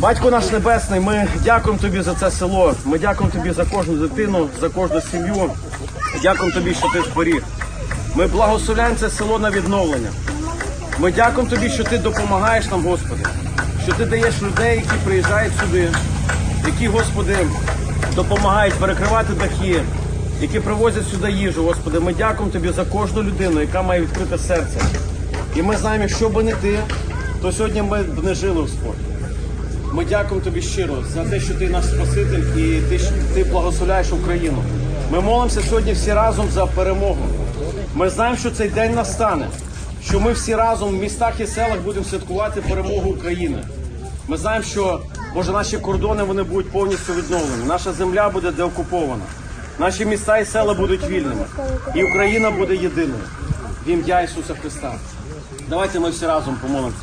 Батько наш Небесний, ми дякуємо тобі за це село. Ми дякуємо тобі за кожну дитину, за кожну сім'ю. Дякуємо тобі, що ти зберіг. Ми благословляємо це село на відновлення. Ми дякуємо тобі, що ти допомагаєш нам, Господи, що ти даєш людей, які приїжджають сюди, які, Господи, допомагають перекривати дахи, які привозять сюди їжу, Господи. Ми дякуємо тобі за кожну людину, яка має відкрите серце. І ми знаємо, якщо б не ти, то сьогодні ми б не жили, Господь. Ми дякуємо тобі щиро за те, що ти наш Спаситель і ти, ти благословляєш Україну. Ми молимося сьогодні всі разом за перемогу. Ми знаємо, що цей день настане, що ми всі разом в містах і селах будемо святкувати перемогу України. Ми знаємо, що Боже, наші кордони вони будуть повністю відновлені. Наша земля буде деокупована. Наші міста і села будуть вільними. І Україна буде єдиною. В ім'я Ісуса Христа. Давайте ми всі разом помолимося.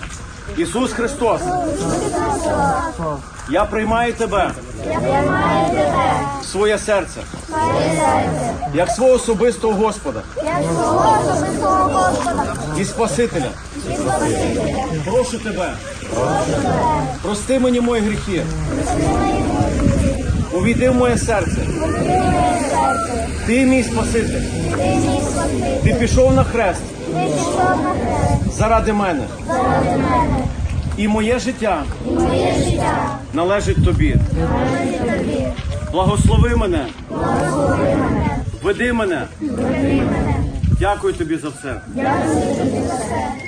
Ісус Христос, я приймаю тебе в своє серце, як свого особистого Господа і Спасителя. Прошу тебе, прости мені мої гріхи. Увійди в моє серце. Ти мій Спаситель. Ти пішов на хрест Заради мене. І моє життя належить тобі. Благослови мене, веди мене. Дякую тобі за все.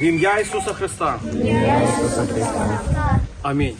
В ім'я Ісуса Христа. Амінь.